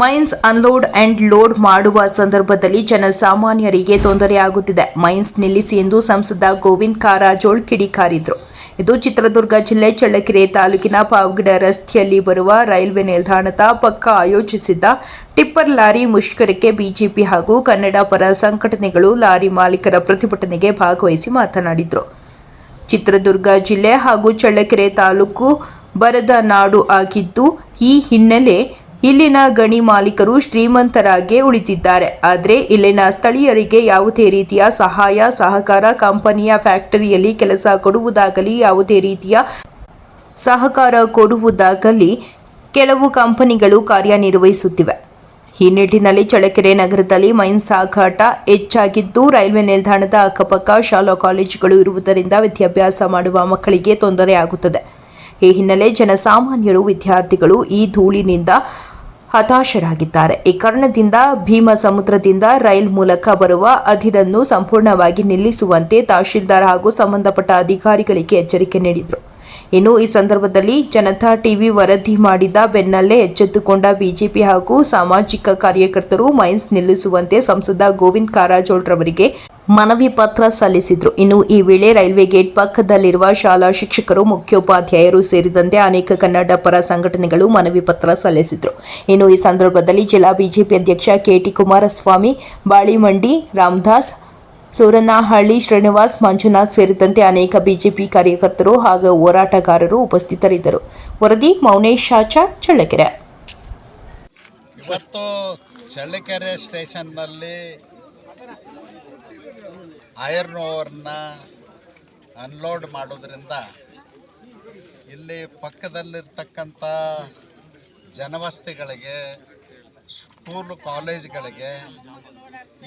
Mains unload and load ಮಾಡುವ ಸಂದರ್ಭದಲ್ಲಿ ಜನಸಾಮಾನ್ಯರಿಗೆ ತೊಂದರೆಯಾಗುತ್ತಿದೆ. ಮೈನ್ಸ್ ನಿಲ್ಲಿಸಿ ಎಂದು ಸಂಸದ ಗೋವಿಂದ್ ಕಾರಜೋಳ್ ಕಿಡಿಕಾರಿದ್ರು. ಇದು ಚಿತ್ರದುರ್ಗ ಜಿಲ್ಲೆ ಚಳ್ಳಕೆರೆ ತಾಲೂಕಿನ ಪಾವಗಿಡ ರಸ್ತೆಯಲ್ಲಿ ಬರುವ ರೈಲ್ವೆ ನಿಲ್ದಾಣದ ಪಕ್ಕ ಆಯೋಜಿಸಿದ್ದ ಟಿಪ್ಪರ್ ಲಾರಿ ಮುಷ್ಕರಕ್ಕೆ ಬಿಜೆಪಿ ಹಾಗೂ ಕನ್ನಡ ಪರ ಸಂಘಟನೆಗಳು ಲಾರಿ ಮಾಲೀಕರ ಪ್ರತಿಭಟನೆಗೆ ಭಾಗವಹಿಸಿ ಮಾತನಾಡಿದರು. ಚಿತ್ರದುರ್ಗ ಜಿಲ್ಲೆ ಹಾಗೂ ಚಳ್ಳಕೆರೆ ತಾಲೂಕು ಬರದ ನಾಡು ಆಗಿದ್ದು, ಈ ಹಿನ್ನೆಲೆ ಇಲ್ಲಿನ ಗಣಿ ಮಾಲೀಕರು ಶ್ರೀಮಂತರಾಗೇ ಉಳಿದಿದ್ದಾರೆ. ಆದರೆ ಇಲ್ಲಿನ ಸ್ಥಳೀಯರಿಗೆ ಯಾವುದೇ ರೀತಿಯ ಸಹಾಯ, ಸಹಕಾರ ಕಂಪನಿಯ ಫ್ಯಾಕ್ಟರಿಯಲ್ಲಿ ಕೆಲಸ ಕೊಡುವುದಾಗಲಿ, ಯಾವುದೇ ರೀತಿಯ ಸಹಕಾರ ಕೊಡುವುದಾಗಲಿ ಕೆಲವು ಕಂಪನಿಗಳು ಕಾರ್ಯನಿರ್ವಹಿಸುತ್ತಿವೆ. ಈ ನಿಟ್ಟಿನಲ್ಲಿ ಚಳ್ಳಕೆರೆ ನಗರದಲ್ಲಿ ಮೈನ್ ಸಾಗಾಟ ಹೆಚ್ಚಾಗಿದ್ದು, ರೈಲ್ವೆ ನಿಲ್ದಾಣದ ಅಕ್ಕಪಕ್ಕ ಶಾಲಾ ಕಾಲೇಜುಗಳು ಇರುವುದರಿಂದ ವಿದ್ಯಾಭ್ಯಾಸ ಮಾಡುವ ಮಕ್ಕಳಿಗೆ ತೊಂದರೆಯಾಗುತ್ತದೆ. ಈ ಹಿನ್ನೆಲೆ ಜನಸಾಮಾನ್ಯರು, ವಿದ್ಯಾರ್ಥಿಗಳು ಈ ಧೂಳಿನಿಂದ ಹತಾಶರಾಗಿದ್ದಾರೆ. ಈ ಕಾರಣದಿಂದ ಭೀಮ ಸಮುದ್ರದಿಂದ ರೈಲ್ ಮೂಲಕ ಬರುವ ಅಧಿರನ್ನು ಸಂಪೂರ್ಣವಾಗಿ ನಿಲ್ಲಿಸುವಂತೆ ತಹಶೀಲ್ದಾರ್ ಹಾಗೂ ಸಂಬಂಧಪಟ್ಟ ಅಧಿಕಾರಿಗಳಿಗೆ ಎಚ್ಚರಿಕೆ ನೀಡಿದರು. ಇನ್ನು ಈ ಸಂದರ್ಭದಲ್ಲಿ ಜನತಾ ಟಿವಿ ವರದಿ ಮಾಡಿದ ಬೆನ್ನಲ್ಲೇ ಎಚ್ಚೆತ್ತುಕೊಂಡ ಬಿಜೆಪಿ ಹಾಗೂ ಸಾಮಾಜಿಕ ಕಾರ್ಯಕರ್ತರು ಮೈನ್ಸ್ ನಿಲ್ಲಿಸುವಂತೆ ಸಂಸದ ಗೋವಿಂದ್ ಕಾರಜೋಳ್ರವರಿಗೆ ಮನವಿ ಪತ್ರ ಸಲ್ಲಿಸಿದ್ರು. ಇನ್ನು ಈ ವೇಳೆ ರೈಲ್ವೆ ಗೇಟ್ ಪಕ್ಕದಲ್ಲಿರುವ ಶಾಲಾ ಶಿಕ್ಷಕರು, ಮುಖ್ಯೋಪಾಧ್ಯಾಯರು ಸೇರಿದಂತೆ ಅನೇಕ ಕನ್ನಡ ಪರ ಸಂಘಟನೆಗಳು ಮನವಿ ಪತ್ರ ಸಲ್ಲಿಸಿದ್ರು. ಇನ್ನು ಈ ಸಂದರ್ಭದಲ್ಲಿ ಜಿಲ್ಲಾ ಬಿಜೆಪಿ ಅಧ್ಯಕ್ಷ ಕೆಟಿ ಕುಮಾರಸ್ವಾಮಿ, ಬಾಳಿಮಂಡಿ ರಾಮದಾಸ್, ಸೂರನಹಳ್ಳಿ ಶ್ರೀನಿವಾಸ್, ಮಂಜುನಾಥ್ ಸೇರಿದಂತೆ ಅನೇಕ ಬಿಜೆಪಿ ಕಾರ್ಯಕರ್ತರು ಹಾಗೂ ಹೋರಾಟಗಾರರು ಉಪಸ್ಥಿತರಿದ್ದರು. ವರದಿ ಮೌನೇಶ್ ಆಚಾರ್ ಚಳ್ಳಕೆರೆ. ಚಳ್ಳಕೆರೆ ಸ್ಟೇಷನ್ನಲ್ಲಿ ಐರನ್ ಓವರ್ನ ಅನ್ಲೋಡ್ ಮಾಡೋದ್ರಿಂದ ಇಲ್ಲಿ ಪಕ್ಕದಲ್ಲಿರ್ತಕ್ಕಂಥ ಜನವಸತಿಗಳಿಗೆ ಸ್ಕೂಲು ಕಾಲೇಜ್ಗಳಿಗೆ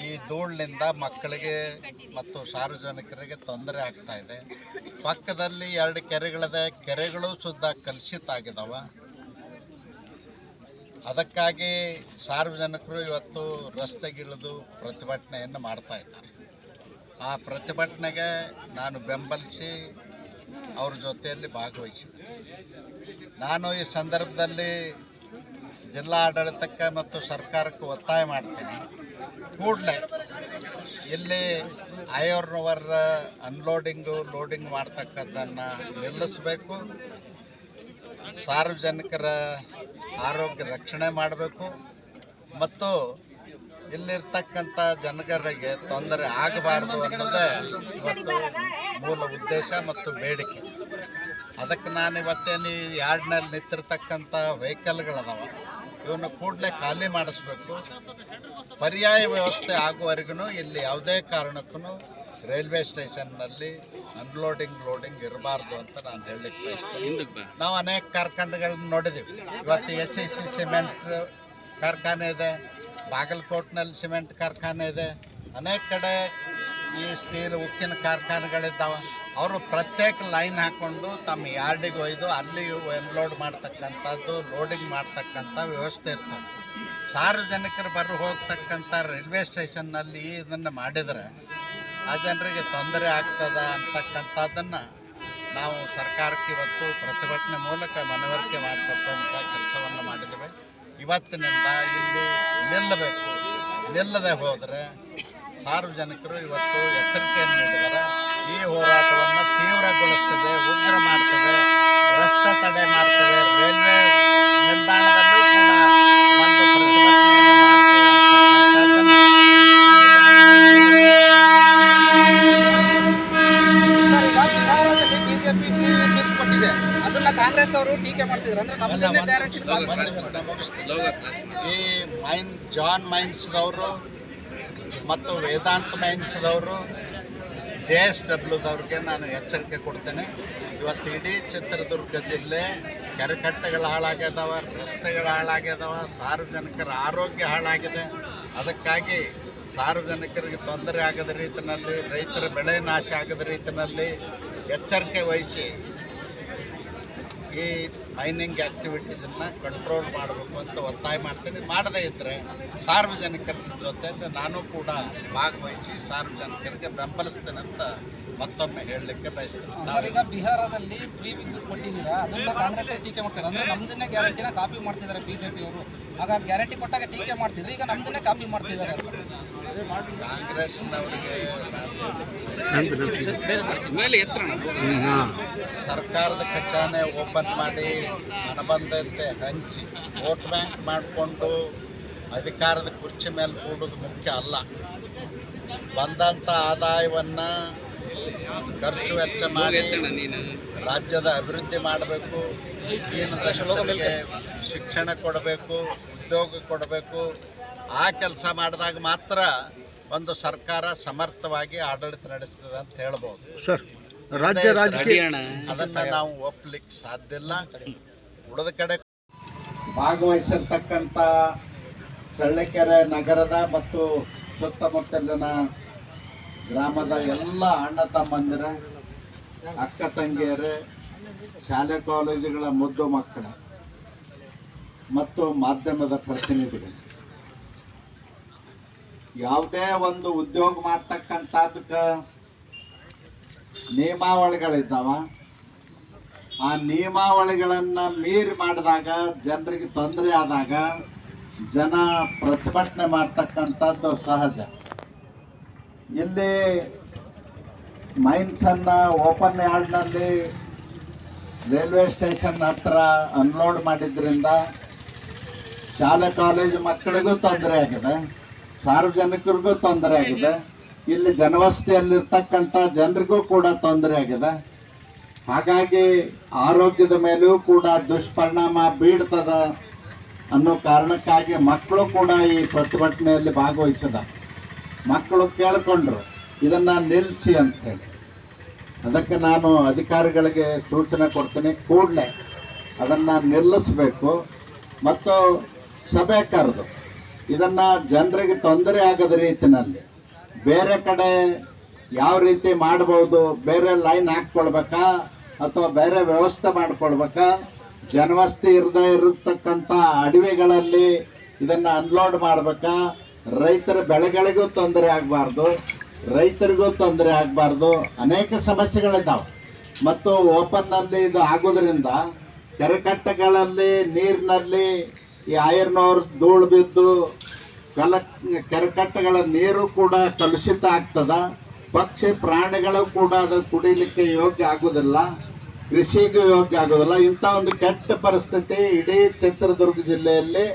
ಈ ಧೂಳಿನಿಂದ ಮಕ್ಕಳಿಗೆ ಮತ್ತು ಸಾರ್ವಜನಿಕರಿಗೆ ತೊಂದರೆ ಆಗ್ತಾ ಇದೆ. ಪಕ್ಕದಲ್ಲಿ ಎರಡು ಕೆರೆಗಳಿದೆ. ಕೆರೆಗಳು ಸುದ್ದ ಕಲುಷಿತ ಆಗಿದಾವೆ ಅದಕ್ಕಾಗಿ ಸಾರ್ವಜನಿಕರು ಇವತ್ತು ರಸ್ತೆಗಿಳಿದು ಪ್ರತಿಭಟನೆಯನ್ನು ಮಾಡ್ತಾ ಇದ್ದಾರೆ. ಆ ಪ್ರತಿಭಟನೆಗೆ ನಾನು ಬೆಂಬಲಿಸಿ ಅವ್ರ ಜೊತೆಯಲ್ಲಿ ಭಾಗವಹಿಸಿದೆ ನಾನು ಈ ಸಂದರ್ಭದಲ್ಲಿ ಜಿಲ್ಲಾ ಆಡಳಿತಕ್ಕೆ ಮತ್ತು ಸರ್ಕಾರಕ್ಕೆ ಒತ್ತಾಯ ಮಾಡ್ತೀನಿ. ಕೂಡಲೇ ಇಲ್ಲಿ ಆಯೋರ್ನವರ ಅನ್ಲೋಡಿಂಗು ಲೋಡಿಂಗ್ ಮಾಡ್ತಕ್ಕದ್ದನ್ನು ನಿಲ್ಲಿಸಬೇಕು. ಸಾರ್ವಜನಿಕರ ಆರೋಗ್ಯ ರಕ್ಷಣೆ ಮಾಡಬೇಕು. ಮತ್ತು ಇಲ್ಲಿರ್ತಕ್ಕಂಥ ಜನಗರಿಗೆ ತೊಂದರೆ ಆಗಬಾರ್ದು ಅನ್ನೋದೇ ಇವತ್ತು ಮೂಲ ಉದ್ದೇಶ ಮತ್ತು ಬೇಡಿಕೆ. ಅದಕ್ಕೆ ನಾನು ಇವತ್ತೇನು ಈ ಯಾರ್ಡ್ನಲ್ಲಿ ನಿಂತಿರ್ತಕ್ಕಂಥ ವೆಹಿಕಲ್ಗಳದಾವ ಇವನ್ನ ಕೂಡಲೇ ಖಾಲಿ ಮಾಡಿಸ್ಬೇಕು. ಪರ್ಯಾಯ ವ್ಯವಸ್ಥೆ ಆಗುವವರೆಗೂ ಇಲ್ಲಿ ಯಾವುದೇ ಕಾರಣಕ್ಕೂ ರೈಲ್ವೆ ಸ್ಟೇಷನ್ನಲ್ಲಿ ಅನ್ಲೋಡಿಂಗ್ ಲೋಡಿಂಗ್ ಇರಬಾರ್ದು ಅಂತ ನಾನು ಹೇಳಲಿಕ್ಕೆ ಬಯಸ್ತೀನಿ. ನಾವು ಅನೇಕ ಕಾರ್ಖಾನೆಗಳನ್ನ ನೋಡಿದ್ದೀವಿ ಇವತ್ತು ಎಸ್ ಸಿ ಸಿಮೆಂಟ್ ಕಾರ್ಖಾನೆ ಇದೆ ಬಾಗಲಕೋಟ್ನಲ್ಲಿ ಸಿಮೆಂಟ್ ಕಾರ್ಖಾನೆ ಇದೆ. ಅನೇಕ ಕಡೆ ಈ ಸ್ಟೀಲ್ ಉಕ್ಕಿನ ಕಾರ್ಖಾನೆಗಳಿದ್ದಾವೆ. ಅವರು ಪ್ರತ್ಯೇಕ ಲೈನ್ ಹಾಕ್ಕೊಂಡು ತಮ್ಮ ಯಾರ್ಡಿಗೆ ಒಯ್ದು ಅಲ್ಲಿ ಎನ್ಲೋಡ್ ಮಾಡ್ತಕ್ಕಂಥದ್ದು ಲೋಡಿಂಗ್ ಮಾಡ್ತಕ್ಕಂಥ ವ್ಯವಸ್ಥೆ ಇರ್ತದೆ. ಸಾರ್ವಜನಿಕರು ಬರ ಹೋಗ್ತಕ್ಕಂಥ ರೈಲ್ವೆ ಸ್ಟೇಷನ್ನಲ್ಲಿ ಇದನ್ನು ಮಾಡಿದರೆ ಆ ಜನರಿಗೆ ತೊಂದರೆ ಆಗ್ತದ ಅಂತಕ್ಕಂಥದ್ದನ್ನು ನಾವು ಸರ್ಕಾರಕ್ಕೆ ಇವತ್ತು ಪ್ರತಿಭಟನೆ ಮೂಲಕ ಮನವರಿಕೆ ಮಾಡ್ತಕ್ಕಂಥ ಇವತ್ತಿನಿಂದ ಇಲ್ಲಿ ನಿಲ್ಲಬೇಕು. ನಿಲ್ಲದೆ ಹೋದರೆ ಸಾರ್ವಜನಿಕರು ಇವತ್ತು ಎಚ್ಚರಿಕೆಯನ್ನು ನೀಡಿದ್ದಾರೆ. ಈ ಹೋರಾಟವನ್ನು ತೀವ್ರಗೊಳಿಸ್ತದೆ, ಉಗ್ರ ಮಾಡ್ತದೆ ರಸ್ತೆ ತಡೆ ಮಾಡ್ತದೆ, ರೈಲ್ವೆ ನಿಲ್ದಾಣದಲ್ಲೂ ಕೂಡ. ಈ ಮೈನ್ ಜಾನ್ ಮೈನ್ಸ್ದವರು ಮತ್ತು ವೇದಾಂತ ಮೈನ್ಸ್ದವರು ಜೆ ಎಸ್ ಡಬ್ಲ್ಯೂದವ್ರಿಗೆ ನಾನು ಎಚ್ಚರಿಕೆ ಕೊಡ್ತೇನೆ. ಇವತ್ತು ಇಡೀ ಚಿತ್ರದುರ್ಗ ಜಿಲ್ಲೆ ಕೆರೆಕಟ್ಟೆಗಳು ಹಾಳಾಗ್ಯದವ ರಸ್ತೆಗಳು ಹಾಳಾಗ್ಯದವ ಸಾರ್ವಜನಿಕರ ಆರೋಗ್ಯ ಹಾಳಾಗಿದೆ. ಅದಕ್ಕಾಗಿ ಸಾರ್ವಜನಿಕರಿಗೆ ತೊಂದರೆ ಆಗದ ರೀತಿಯಲ್ಲಿ ರೈತರ ಬೆಳೆ ನಾಶ ಆಗದ ರೀತಿಯಲ್ಲಿ ಎಚ್ಚರಿಕೆ ವಹಿಸಿ ಈ ಮೈನಿಂಗ್ ಆ್ಯಕ್ಟಿವಿಟೀಸನ್ನು ಕಂಟ್ರೋಲ್ ಮಾಡಬೇಕು ಅಂತ ಒತ್ತಾಯ ಮಾಡ್ತೀನಿ. ಮಾಡದೇ ಇದ್ದರೆ ಸಾರ್ವಜನಿಕರ ಜೊತೆಯಲ್ಲಿ ನಾನು ಕೂಡ ಭಾಗವಹಿಸಿ ಸಾರ್ವಜನಿಕರಿಗೆ ಬೆಂಬಲಿಸ್ತೇನೆ ಅಂತ ಮತ್ತೊಮ್ಮೆ ಹೇಳಲಿಕ್ಕೆ ಬಯಸ್ತೇನೆ. ಸರ್ ಈಗ ಬಿಹಾರದಲ್ಲಿ ಫ್ರೀ ವಿದ್ಯುತ್ ಕೊಟ್ಟಿದ್ದೀರಾ? ಅದನ್ನ ಕಾಂಗ್ರೆಸ್ ಟೀಕೆ ಮಾಡ್ತಾರೆ. ಅಂದರೆ ನಮ್ದನ್ನೇ ಗ್ಯಾರಂಟಿನ ಕಾಪಿ ಮಾಡ್ತಿದ್ದಾರೆ ಬಿಜೆಪಿ ಅವರು. ಹಾಗಾಗಿ ಗ್ಯಾರಂಟಿ ಕೊಟ್ಟಾಗ ಟೀಕೆ ಮಾಡ್ತಿದ್ರು ಈಗ ನಮ್ದನ್ನೇ ಕಾಪಿ ಮಾಡ್ತಿದ್ದಾರೆ ಕಾಂಗ್ರೆಸ್ನವರಿಗೆ ಸರ್ಕಾರದ ಖಜಾನೆ ಓಪನ್ ಮಾಡಿ ಬಂದಂತೆ ಹಂಚಿ ವೋಟ್ ಬ್ಯಾಂಕ್ ಮಾಡಿಕೊಂಡು ಅಧಿಕಾರದ ಕುರ್ಚಿ ಮೇಲೆ ಕೂಡೋದು ಮುಖ್ಯ ಅಲ್ಲ. ಬಂದಂಥ ಆದಾಯವನ್ನು ಖರ್ಚು ವೆಚ್ಚ ಮಾಡಿ ರಾಜ್ಯದ ಅಭಿವೃದ್ಧಿ ಮಾಡಬೇಕು ದೀನದಶರಿಗೆ ಶಿಕ್ಷಣ ಕೊಡಬೇಕು, ಉದ್ಯೋಗ ಕೊಡಬೇಕು. ಆ ಕೆಲಸ ಮಾಡಿದಾಗ ಮಾತ್ರ ಒಂದು ಸರ್ಕಾರ ಸಮರ್ಥವಾಗಿ ಆಡಳಿತ ನಡೆಸ್ತದೆ ಅಂತ ಹೇಳ್ಬೋದು. ಸರ್ ರಾಜ್ಯ ರಾಜಕೀಯ ಅದನ್ನ ನಾವು ಒಪ್ಪಲಿಕ್ಕೆ ಸಾಧ್ಯ ಇಲ್ಲ. ಉಳಿದ ಕಡೆ ಭಾಗವಹಿಸಿರ್ತಕ್ಕಂಥ ಚಳ್ಳಕೆರೆ ನಗರದ ಮತ್ತು ಸುತ್ತಮುತ್ತಲಿನ ಗ್ರಾಮದ ಎಲ್ಲ ಅಣ್ಣ ತಮ್ಮಂದಿರ ಅಕ್ಕ ತಂಗಿಯರೇ ಶಾಲೆ ಕಾಲೇಜುಗಳ ಮುದ್ದು ಮಕ್ಕಳ ಮತ್ತು ಮಾಧ್ಯಮದ ಪ್ರತಿನಿಧಿಗಳು ಯಾವುದೇ ಒಂದು ಉದ್ಯೋಗ ಮಾಡ್ತಕ್ಕಂಥದಕ್ಕೆ ನಿಯಮಾವಳಿಗಳಿದ್ದಾವ? ಆ ನಿಯಮಾವಳಿಗಳನ್ನು ಮೀರಿ ಮಾಡಿದಾಗ, ಜನರಿಗೆ ತೊಂದರೆ ಆದಾಗ, ಜನ ಪ್ರತಿಭಟನೆ ಮಾಡ್ತಕ್ಕಂಥದ್ದು ಸಹಜ. ಇಲ್ಲಿ ಮೈನ್ಸನ್ನು ಓಪನ್ ಯಾರ್ಡ್ನಲ್ಲಿ ರೈಲ್ವೆ ಸ್ಟೇಷನ್ ಹತ್ರ ಅನ್ಲೋಡ್ ಮಾಡಿದ್ರಿಂದ ಶಾಲೆ, ಕಾಲೇಜು ಮಕ್ಕಳಿಗೂ ತೊಂದರೆ ಆಗಿದೆ, ಸಾರ್ವಜನಿಕರಿಗೂ ತೊಂದರೆ ಆಗಿದೆ. ಇಲ್ಲಿ ಜನವಸತಿಯಲ್ಲಿರ್ತಕ್ಕಂಥ ಜನರಿಗೂ ಕೂಡ ತೊಂದರೆ ಆಗಿದೆ. ಹಾಗಾಗಿ ಆರೋಗ್ಯದ ಮೇಲೂ ಕೂಡ ದುಷ್ಪರಿಣಾಮ ಬೀಳ್ತದ ಅನ್ನೋ ಕಾರಣಕ್ಕಾಗಿ ಮಕ್ಕಳು ಕೂಡ ಈ ಪ್ರತಿಭಟನೆಯಲ್ಲಿ ಭಾಗವಹಿಸಿದ. ಮಕ್ಕಳು ಕೇಳ್ಕೊಂಡ್ರು, ಇದನ್ನ ನಿಲ್ಲಿಸಿ ಅಂತ ಹೇಳಿ ಅದಕ್ಕೆ ನಾನು ಅಧಿಕಾರಿಗಳಿಗೆ ಸೂಚನೆ ಕೊಡ್ತೀನಿ, ಕೂಡಲೇ ಅದನ್ನು ನಿಲ್ಲಿಸಬೇಕು. ಮತ್ತು ಸಭೆ ಕರೆದು ಇದನ್ನು ಜನರಿಗೆ ತೊಂದರೆ ಆಗದ ರೀತಿನಲ್ಲಿ ಬೇರೆ ಕಡೆ ಯಾವ ರೀತಿ ಮಾಡ್ಬೋದು ಬೇರೆ ಲೈನ್ ಹಾಕ್ಕೊಳ್ಬೇಕಾ, ಅಥವಾ ಬೇರೆ ವ್ಯವಸ್ಥೆ ಮಾಡ್ಕೊಳ್ಬೇಕಾ? ಜನವಸ್ತಿ ಇರದೇ ಇರತಕ್ಕಂಥ ಅಡವಿಗಳಲ್ಲಿ ಇದನ್ನು ಅನ್ಲೋಡ್ ಮಾಡ್ಬೇಕಾ? ರೈತರ ಬೆಳೆಗಳಿಗೂ ತೊಂದರೆ ಆಗಬಾರ್ದು, ರೈತರಿಗೂ ತೊಂದರೆ ಆಗಬಾರ್ದು, ಅನೇಕ ಸಮಸ್ಯೆಗಳಿದ್ದಾವೆ. ಮತ್ತು ಓಪನ್ನಲ್ಲಿ ಇದು ಆಗೋದ್ರಿಂದ ಕೆರೆಕಟ್ಟೆಗಳಲ್ಲಿ ನೀರಿನಲ್ಲಿ ಈ ಐರನ್ ಧೂಳು ಬಿದ್ದು ಕಲ ಕೆರೆಕಟ್ಟೆಗಳ ನೀರು ಕೂಡ ಕಲುಷಿತ ಆಗ್ತದ, ಪಕ್ಷಿ ಪ್ರಾಣಿಗಳು ಕೂಡ ಅದು ಕುಡಿಲಿಕ್ಕೆ ಯೋಗ್ಯ ಆಗೋದಿಲ್ಲ, ಕೃಷಿಗೂ ಯೋಗ್ಯ ಆಗೋದಿಲ್ಲ. ಇಂಥ ಒಂದು ಕೆಟ್ಟ ಪರಿಸ್ಥಿತಿ ಇಡೀ ಚಿತ್ರದುರ್ಗ ಜಿಲ್ಲೆಯಲ್ಲಿ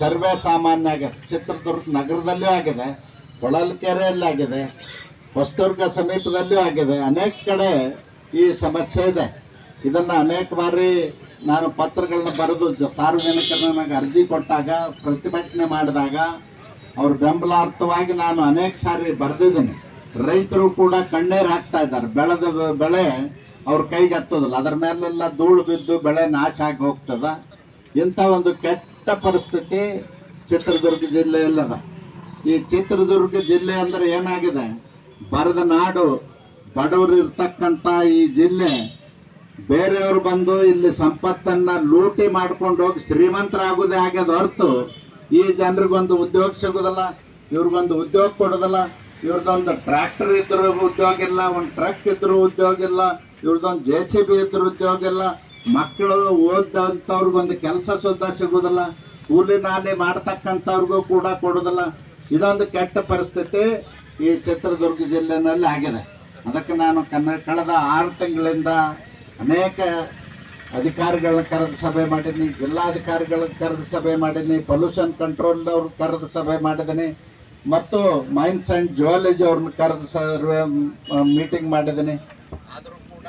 ಸರ್ವೇ ಸಾಮಾನ್ಯ ಆಗಿದೆ. ಚಿತ್ರದುರ್ಗ ನಗರದಲ್ಲೂ ಆಗಿದೆ, ಹೊಳಲ್ಕೆರೆಯಲ್ಲಿ ಆಗಿದೆ, ಹೊಸದುರ್ಗ ಸಮೀಪದಲ್ಲೂ ಆಗಿದೆ. ಅನೇಕ ಕಡೆ ಈ ಸಮಸ್ಯೆ ಇದೆ. ಇದನ್ನು ಅನೇಕ ಬಾರಿ ನಾನು ಪತ್ರಗಳನ್ನ ಬರೆದು ಜ, ಸಾರ್ವಜನಿಕರನ್ನ ನನಗೆ ಅರ್ಜಿ ಕೊಟ್ಟಾಗ, ಪ್ರತಿಭಟನೆ ಮಾಡಿದಾಗ ಅವ್ರ ಬೆಂಬಲಾರ್ಥವಾಗಿ ನಾನು ಅನೇಕ ಸಾರಿ ಬರೆದಿದ್ದೀನಿ. ರೈತರು ಕೂಡ ಕಣ್ಣೀರು ಹಾಕ್ತಾ ಇದ್ದಾರೆ. ಬೆಳೆದ ಬೆಳೆ ಅವ್ರ ಕೈಗೆ ಹತ್ತೋದಿಲ್ಲ. ಅದ್ರ ಮೇಲೆಲ್ಲ ಧೂಳು ಬಿದ್ದು ಬೆಳೆ ನಾಶ ಆಗಿ ಹೋಗ್ತದ. ಇಂಥ ಒಂದು ಕೆಟ್ಟ ಪರಿಸ್ಥಿತಿ ಚಿತ್ರದುರ್ಗ ಜಿಲ್ಲೆಯಲ್ಲದ ಈ ಚಿತ್ರದುರ್ಗ ಜಿಲ್ಲೆ ಅಂದ್ರೆ ಏನಾಗಿದೆ? ಬರದ ನಾಡು, ಬಡವರು ಇರ್ತಕ್ಕಂಥ ಈ ಜಿಲ್ಲೆ, ಬೇರೆಯವರು ಬಂದು ಇಲ್ಲಿ ಸಂಪತ್ತನ್ನ ಲೂಟಿ ಮಾಡ್ಕೊಂಡು ಹೋಗಿ ಶ್ರೀಮಂತರಾಗೋದೇ ಆಗ್ಯದ ಹೊರತು ಈ ಜನರಿಗೊಂದು ಉದ್ಯೋಗ ಸಿಗೋದಲ್ಲ, ಇವ್ರಿಗೊಂದು ಉದ್ಯೋಗ ಕೊಡೋದಲ್ಲ ಇವ್ರದ್ದೊಂದು ಟ್ರ್ಯಾಕ್ಟರ್ ಇದ್ರೂ ಉದ್ಯೋಗ ಇಲ್ಲ, ಒಂದು ಟ್ರಕ್ ಇದ್ರೂ ಉದ್ಯೋಗ ಇಲ್ಲ ಇವ್ರದ್ದೊಂದು ಜೆ ಸಿ ಬಿ ಇದ್ರು ಉದ್ಯೋಗ ಇಲ್ಲ, ಮಕ್ಕಳು ಓದಂಥವ್ರಿಗೊಂದು ಕೆಲಸ ಸುದ್ದ ಸಿಗೋದಿಲ್ಲ ಕೂಲಿ ನಾಲಿ ಮಾಡ್ತಕ್ಕಂಥವ್ರಿಗೂ ಕೂಡ ಕೊಡೋದಿಲ್ಲ. ಇದೊಂದು ಕೆಟ್ಟ ಪರಿಸ್ಥಿತಿ ಈ ಚಿತ್ರದುರ್ಗ ಜಿಲ್ಲೆನಲ್ಲಿ ಆಗಿದೆ. ಅದಕ್ಕೆ ನಾನು ಕನ್ನ, ಕಳೆದ ಆರು ತಿಂಗಳಿಂದ ಅನೇಕ ಅಧಿಕಾರಿಗಳನ್ನ ಕರೆದು ಸಭೆ ಮಾಡೀನಿ ಜಿಲ್ಲಾಧಿಕಾರಿಗಳನ್ನ ಕರೆದು ಸಭೆ ಮಾಡೀನಿ ಪೊಲ್ಯೂಷನ್ ಕಂಟ್ರೋಲ್ ಅವ್ರ ಕರೆದು ಸಭೆ ಮಾಡಿದ್ದೀನಿ ಮತ್ತು ಮೈನ್ಸ್ ಆ್ಯಂಡ್ ಜುವಾಲಜಿ ಅವ್ರನ್ನ ಕರೆದು ಸರ್ವೆ ಮೀಟಿಂಗ್ ಮಾಡಿದ್ದೀನಿ